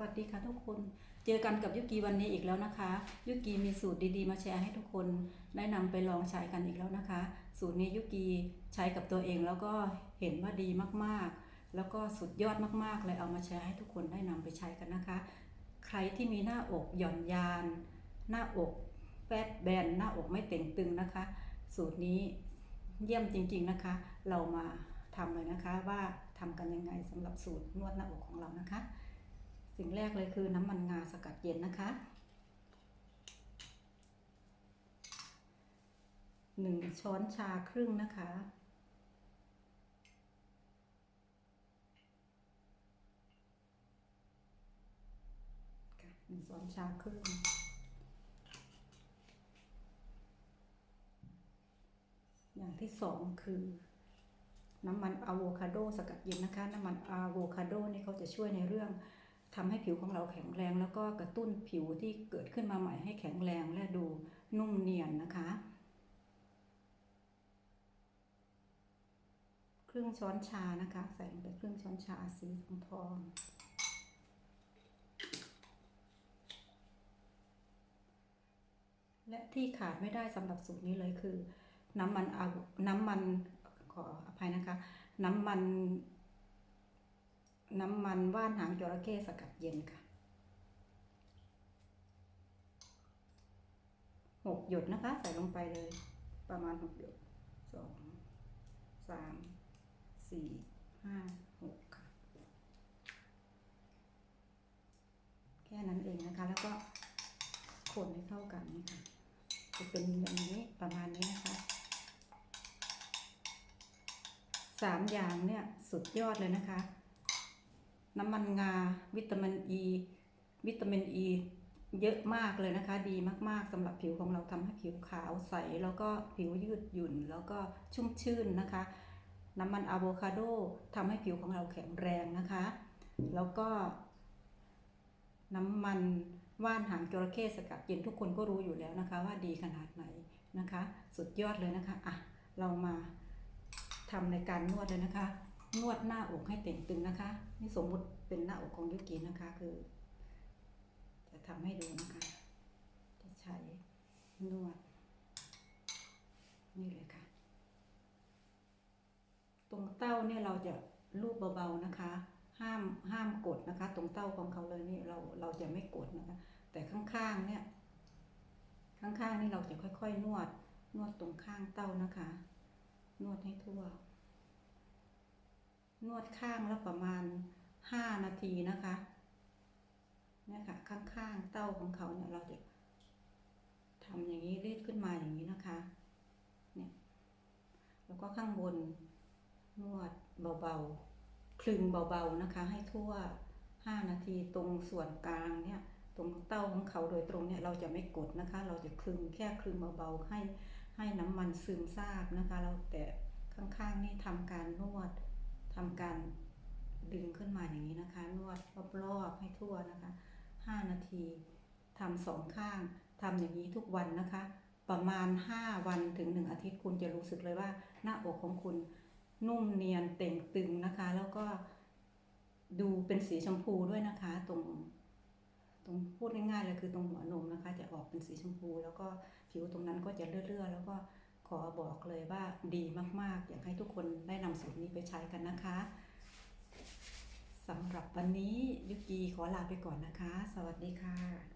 วัสดีค่ะทุกคน เจอกันกับยุกีวันนี้อีกแล้วนะคะ ยุกีมีสูตรดีๆ มาแชร์ให้ทุกคนได้นำไปลองใช้กันอีกแล้วนะคะ สูตรนี้ยุกีใช้กับตัวเองแล้วก็เห็นว่าดีมากๆ แล้วก็สุดยอดมากๆ เลยเอามาแชร์ให้ทุกคนได้นำไปใช้กันนะคะ ใครที่มีหน้าอกหย่อนยาน หน้าอกแฟตแบนหน้าอกไม่เต่งตึงนะคะ สูตรนี้เยี่ยมจริง ๆนะคะ เรามาทำเลยนะคะว่าทำกันยังไงสำหรับสูตรนวดหน้าอกของเรานะคะ สิ่งแรกเลยคือน้ำมันงาสกัดเย็นนะคะหนึ่งช้อนชาครึ่งนะคะค่ะหนึ่งช้อนชาครึ่ง อย่างที่สองคือน้ำมันอะโวคาโดสกัดเย็นนะคะ น้ำมันอะโวคาโดนี่เขาจะช่วยในเรื่อง ทำให้ผิวของเราแข็งแรง แล้วก็กระตุ้นผิวที่เกิดขึ้นมาใหม่ให้แข็งแรงและดูนุ่มเนียนนะคะ ครึ่งช้อนชานะคะ ใส่ลงไปครึ่งช้อนชาสีทองทองและที่ขาดไม่ได้สำหรับสูตรนี้เลยคือ น้ำมันอาน้ำมันขออภัยนะคะ น้ำมัน น้ำมันว่านหางจระเข้สกัดเย็นค่ะหกหยดนะคะ ใส่ลงไปเลย ประมาณหกหยดสองสามสี่ห้าหกค่ะ แค่นั้นเองนะคะ แล้วก็คนให้เข้ากันนี่ค่ะ จะเป็นอย่างนี้ประมาณนี้นะคะสามอย่างเนี่ยสุดยอดเลยนะคะ น้ำมันงา วิตามินอ e, ีวิตามินอ e ีเยอะมากเลยนะคะ ดีมากๆสำหรับผิวของเราทำให้ผิวขาวใส แล้วก็ผิวยืดหยุ่น แล้วก็ชุ่มชื่นนะคะ น้ำมันอะโวคาโดทำให้ผิวของเราแข็งแรงนะคะ แล้วก็ น้ำมันว่านหางจระเข้สกัดเย็นทุกคนก็รู้อยู่แล้วนะคะ ว่าดีขนาดไหนนะคะ สุดยอดเลยนะคะอะเรามาทำในการนวดเลยนะคะ นวดหน้าอกให้เต่งตึงนะคะ นี่สมมุติเป็นหน้าอกของยุกินะคะ คือ จะทำให้ดูนะคะ จะใช้นวด นี่เลยค่ะ ตรงเต้าเนี่ยเราจะลูบเบาๆนะคะ ห้ามห้ามกดนะคะ ตรงเต้าของเขาเลยนี่เราเราจะไม่กดนะคะ แต่ข้างๆเนี่ย ข้างๆนี่เราจะค่อยๆ นวด นวดตรงข้างเต้านะคะ นวดให้ทั่ว นวดข้างละประมาณห้านาทีนะคะเนี่ยค่ะข้างๆเต้าของเขาเนี่ยเราจะทำอย่างนี้รีดขึ้นมาอย่างนี้นะคะเนี่ยแล้วก็ข้างบนนวดเบาๆคลึงเบาๆนะคะ ให้ทั่ว 5 นาทีตรงส่วนกลางเนี่ยตรงเต้าของเขาโดยตรงเนี่ยเราจะไม่กดนะคะ เราจะคลึงแค่คลึงเบาๆให้ให้น้ำมันซึมซาบนะคะ เราแต่ข้างๆนี่ทำการนวด ทำการดึงขึ้นมาอย่างนี้นะคะ นวดรอบๆให้ทั่วนะคะ 5 นาทีทำสองข้างทำอย่างนี้ทุกวันนะคะ ประมาณ 5 วันถึง 1 อาทิตย์คุณจะรู้สึกเลยว่า หน้าอกของคุณนุ่มเนียนเต่งตึงนะคะ แล้วก็ดูเป็นสีชมพูด้วยนะคะ ตรงตรงพูดง่ายๆเลยคือตรงหัวนมนะคะ จะออกเป็นสีชมพู แล้วก็ผิวตรงนั้นก็จะเลื่อๆแล้วก็ ขอบอกเลยว่าดีมาก ๆ อยากให้ทุกคนได้นำสูตรนี้ไปใช้กันนะคะสำหรับวันนี้ยุกีขอลาไปก่อนนะคะ สวัสดีค่ะ